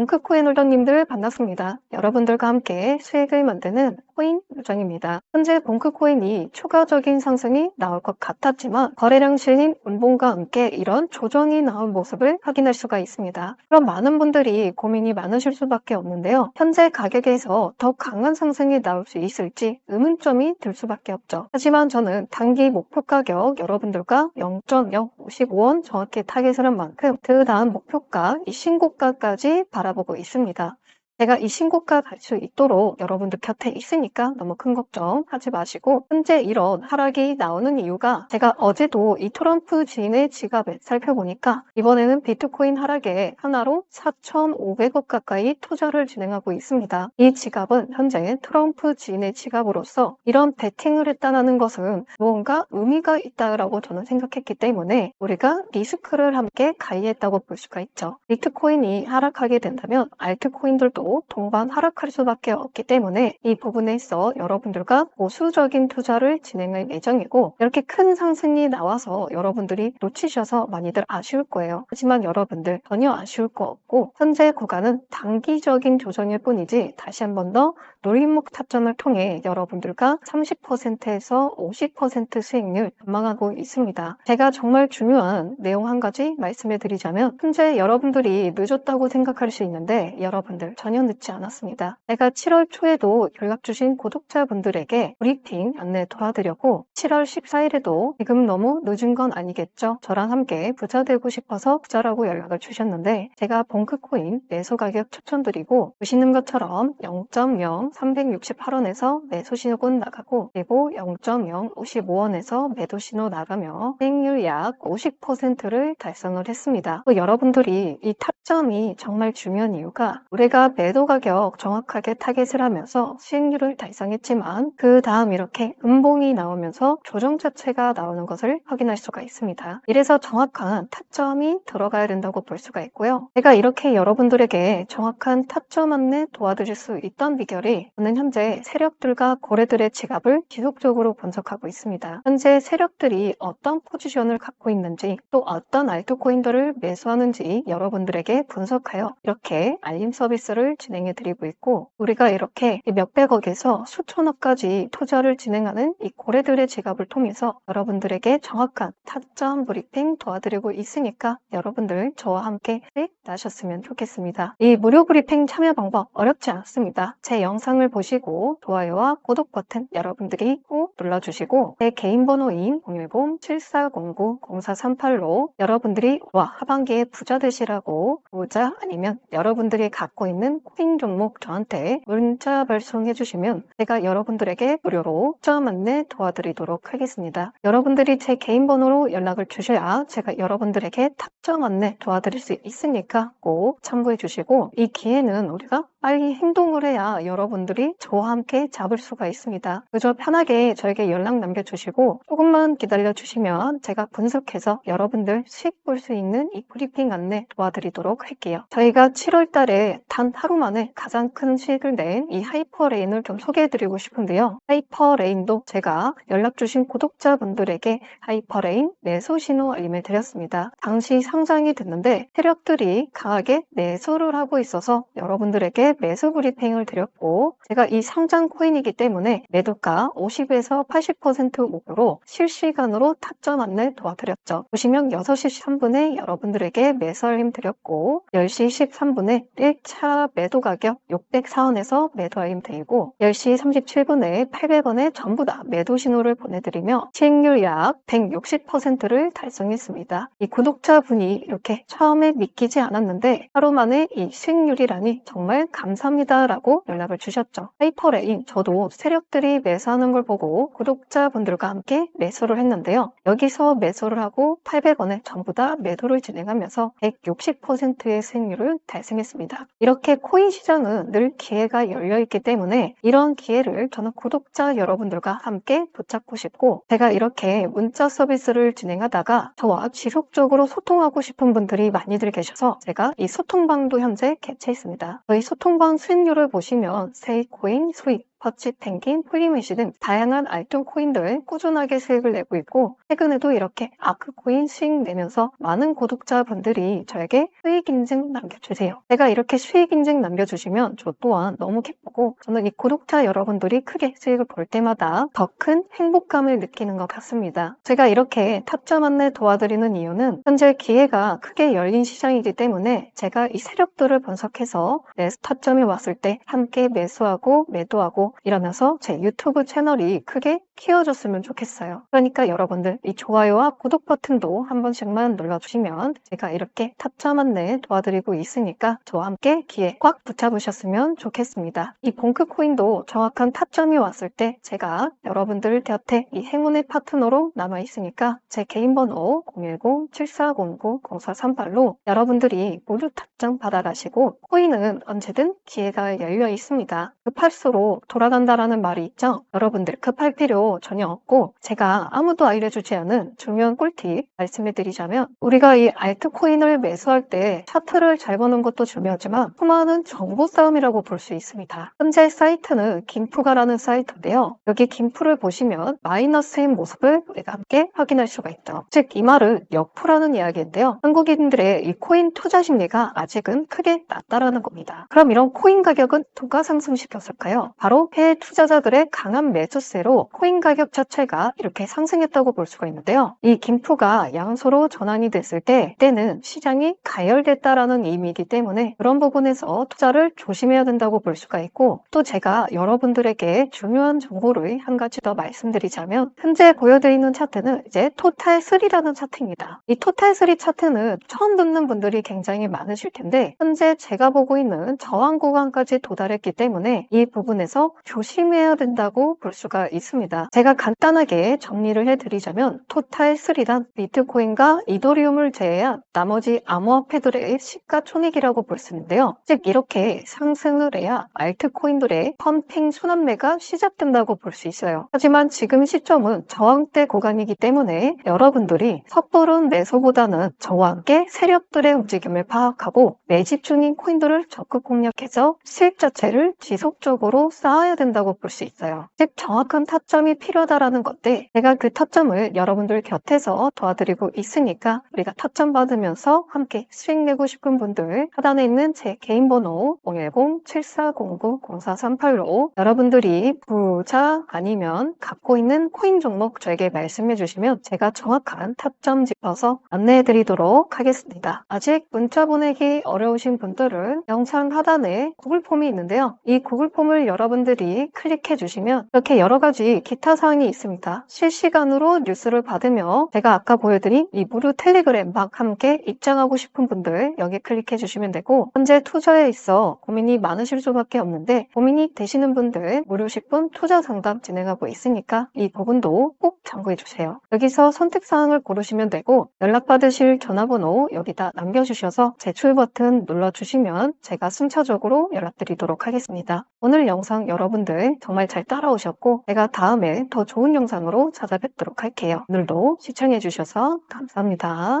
덩크코인 홀더님들 반갑습니다. 여러분들과 함께 수익을 만드는 코인 요정입니다. 현재 덩크코인이 추가적인 상승이 나올 것 같았지만 거래량 실린 운봉과 함께 이런 조정이 나온 모습을 확인할 수가 있습니다. 그럼 많은 분들이 고민이 많으실 수밖에 없는데요. 현재 가격에서 더 강한 상승이 나올 수 있을지 의문점이 들 수밖에 없죠. 하지만 저는 단기 목표 가격 여러분들과 0.055원 정확히 타겟을 한 만큼 그 다음 목표가 이 신고가까지 바라보고 있습니다. 제가 이 신고가 갈 수 있도록 여러분들 곁에 있으니까 너무 큰 걱정 하지 마시고 현재 이런 하락이 나오는 이유가 제가 어제도 이 트럼프 지인의 지갑을 살펴보니까 이번에는 비트코인 하락에 하나로 4,500억 가까이 투자를 진행하고 있습니다. 이 지갑은 현재 트럼프 지인의 지갑으로서 이런 베팅을 했다는 것은 무언가 의미가 있다라고 저는 생각했기 때문에 우리가 리스크를 함께 가이했다고 볼 수가 있죠. 비트코인이 하락하게 된다면 알트코인들도 동반 하락할 수밖에 없기 때문에 이 부분에 있어 여러분들과 보수적인 투자를 진행할 예정이고 이렇게 큰 상승이 나와서 여러분들이 놓치셔서 많이들 아쉬울 거예요. 하지만 여러분들 전혀 아쉬울 거 없고 현재 구간은 단기적인 조정일 뿐이지 다시 한 번 더 노림목 타점을 통해 여러분들과 30%에서 50% 수익률 전망하고 있습니다. 제가 정말 중요한 내용 한 가지 말씀해 드리자면 현재 여러분들이 늦었다고 생각할 수 있는데 여러분들 전혀 늦지 않았습니다. 제가 7월 초에도 연락 주신 구독자분들에게 브리핑 안내 도와드렸고 7월 14일에도 지금 너무 늦은 건 아니겠죠? 저랑 함께 부자 되고 싶어서 부자라고 연락을 주셨는데 제가 봉크코인 매수 가격 추천드리고 보시는 것처럼 0.0 368원에서 매수 신호군 나가고 그리고 0.0 55원에서 매도 신호 나가며 수익률 약 50%를 달성을 했습니다. 또 여러분들이 이 타점이 정말 중요한 이유가 우리가 매도 가격 정확하게 타겟을 하면서 수익률을 달성했지만 그 다음 이렇게 음봉이 나오면서 조정 자체가 나오는 것을 확인할 수가 있습니다. 이래서 정확한 타점이 들어가야 된다고 볼 수가 있고요. 제가 이렇게 여러분들에게 정확한 타점 안내 도와드릴 수 있던 비결이 저는 현재 세력들과 고래들의 지갑을 지속적으로 분석하고 있습니다. 현재 세력들이 어떤 포지션을 갖고 있는지 또 어떤 알트코인들을 매수하는지 여러분들에게 분석하여 이렇게 알림 서비스를 진행해 드리고 있고 우리가 이렇게 몇백억에서 수천억까지 투자를 진행하는 이 고래들의 지갑을 통해서 여러분들에게 정확한 타점 브리핑 도와드리고 있으니까 여러분들 저와 함께 나셨으면 좋겠습니다. 이 무료 브리핑 참여 방법 어렵지 않습니다. 제 영상을 보시고 좋아요와 구독 버튼 여러분들이 꼭 눌러주시고 제 개인 번호인 010-7409-0438로 여러분들이 와 하반기에 부자 되시라고 부자 아니면 여러분들이 갖고 있는 코인 종목 저한테 문자 발송해 주시면 제가 여러분들에게 무료로 점 안내 도와드리도록 하겠습니다. 여러분들이 제 개인 번호로 연락을 주셔야 제가 여러분들에게 탑점 안내 도와드릴 수 있으니까 꼭 참고해 주시고 이 기회는 우리가 빨리 행동을 해야 여러분들이 저와 함께 잡을 수가 있습니다. 그저 편하게 저에게 연락 남겨주시고 조금만 기다려 주시면 제가 분석해서 여러분들 수익 볼 수 있는 이 브리핑 안내 도와드리도록 할게요. 저희가 7월 달에 단 하루 만에 가장 큰 수익을 낸 이 하이퍼레인을 좀 소개해 드리고 싶은데요. 하이퍼레인도 제가 연락 주신 구독자분들에게 하이퍼레인 매수 신호 알림을 드렸습니다. 당시 상장이 됐는데 세력들이 강하게 매수를 하고 있어서 여러분들에게 매수 브리핑을 드렸고 제가 이 상장 코인이기 때문에 매도가 50에서 80% 목표로 실시간으로 타점 안내 도와드렸죠. 보시면 6시 13분에 여러분들에게 매수 알림 드렸고 10시 13분에 1차 매도 가격 604원에서 매도 알림 드리고 10시 37분에 800원에 전부 다 매도 신호를 보내드리며 수익률 약 160%를 달성했습니다. 이 구독자분이 이렇게 처음에 믿기지 않았는데 하루 만에 이 수익률이라니 정말 감사합니다 라고 연락을 주셨죠. 하이퍼레인 저도 세력들이 매수하는 걸 보고 구독자분들과 함께 매수를 했는데요. 여기서 매수를 하고 800원에 전부 다 매도를 진행하면서 160%의 수익률을 달성했습니다. 이렇게 코인 시장은 늘 기회가 열려있기 때문에 이런 기회를 저는 구독자 여러분들과 함께 붙잡고 싶고 제가 이렇게 문자 서비스를 진행하다가 저와 지속적으로 소통하고 싶은 분들이 많이들 계셔서 제가 이 소통방도 현재 개최했습니다. 저희 소통방 수익률을 보시면 세이코인 수익 퍼치 펭귄, 플리메시 등 다양한 알통 코인들 꾸준하게 수익을 내고 있고 최근에도 이렇게 아크코인 수익 내면서 많은 구독자분들이 저에게 수익 인증 남겨주세요. 제가 이렇게 수익 인증 남겨주시면 저 또한 너무 기쁘고 저는 이 구독자 여러분들이 크게 수익을 볼 때마다 더 큰 행복감을 느끼는 것 같습니다. 제가 이렇게 타점 안내 도와드리는 이유는 현재 기회가 크게 열린 시장이기 때문에 제가 이 세력들을 분석해서 내 타점이 왔을 때 함께 매수하고 매도하고 이러면서 제 유튜브 채널이 크게 키워줬으면 좋겠어요. 그러니까 여러분들 이 좋아요와 구독 버튼도 한 번씩만 눌러주시면 제가 이렇게 타점 안내 도와드리고 있으니까 저와 함께 기회 꽉 붙잡으셨으면 좋겠습니다. 이 봉크 코인도 정확한 타점이 왔을 때 제가 여러분들 곁에 이 행운의 파트너로 남아 있으니까 제 개인 번호 010-7409-0438로 여러분들이 모두 타점 받아가시고 코인은 언제든 기회가 열려 있습니다. 급할수록 돌아간다라는 말이 있죠. 여러분들 급할 필요 전혀 없고 제가 아무도 알려주지 않은 중요한 꿀팁 말씀해 드리자면 우리가 이 알트코인을 매수할 때 차트를 잘 보는 것도 중요하지만 수많은 정보 싸움이라고 볼 수 있습니다. 현재 사이트는 김프가라는 사이트인데요. 여기 김프를 보시면 마이너스인 모습을 우리가 함께 확인할 수가 있죠. 즉 이 말은 역프라는 이야기인데요. 한국인들의 이 코인 투자 심리가 아직은 크게 낮다라는 겁니다. 그럼 이런 코인 가격은 누가 상승시켰을까요? 바로 해외 투자자들의 강한 매수세로 코인 가격 자체가 이렇게 상승했다고 볼 수가 있는데요. 이 김프가 양소로 전환이 됐을 때 때는 시장이 가열됐다라는 의미이기 때문에 그런 부분에서 투자를 조심해야 된다고 볼 수가 있고 또 제가 여러분들에게 중요한 정보를 한 가지 더 말씀드리자면 현재 보여드리는 차트는 이제 토탈 3라는 차트입니다. 이 토탈 3 차트는 처음 듣는 분들이 굉장히 많으실 텐데 현재 제가 보고 있는 저항 구간까지 도달했기 때문에 이 부분에서 조심해야 된다고 볼 수가 있습니다. 제가 간단하게 정리를 해드리자면 토탈 3란 비트코인과 이더리움을 제외한 나머지 암호화폐들의 시가총액이라고 볼 수 있는데요. 즉 이렇게 상승을 해야 알트코인들의 펌핑 순환매가 시작된다고 볼 수 있어요. 하지만 지금 시점은 저항대 구간이기 때문에 여러분들이 섣부른 매수보다는 저와 함께 세력들의 움직임을 파악하고 매집 중인 코인들을 적극 공략해서 수익 자체를 지속적으로 쌓아야 된다고 볼 수 있어요. 즉 정확한 타점이 필요하다라는 건데 제가 그 타점을 여러분들 곁에서 도와드리고 있으니까 우리가 타점 받으면서 함께 수익 내고 싶은 분들 하단에 있는 제 개인 번호 010-7409-0438로 여러분들이 부자 아니면 갖고 있는 코인 종목 저에게 말씀해 주시면 제가 정확한 타점 짚어서 안내해 드리도록 하겠습니다. 아직 문자 보내기 어려우신 분들은 영상 하단에 구글 폼이 있는데요. 이 구글 폼을 여러분들이 클릭해 주시면 이렇게 여러 가지 기타 사항이 있습니다. 실시간으로 뉴스를 받으며 제가 아까 보여드린 이 무료 텔레그램과 함께 입장하고 싶은 분들 여기 클릭해 주시면 되고 현재 투자에 있어 고민이 많으실 수밖에 없는데 고민이 되시는 분들 무료 10분 투자 상담 진행하고 있으니까 이 부분도 꼭 참고해 주세요. 여기서 선택 사항을 고르시면 되고 연락 받으실 전화번호 여기다 남겨주셔서 제출 버튼 눌러주시면 제가 순차적으로 연락드리도록 하겠습니다. 오늘 영상 여러분들 정말 잘 따라오셨고 제가 다음 에 더 좋은 영상으로 찾아뵙도록 할게요. 오늘도 시청해 주셔서 감사합니다.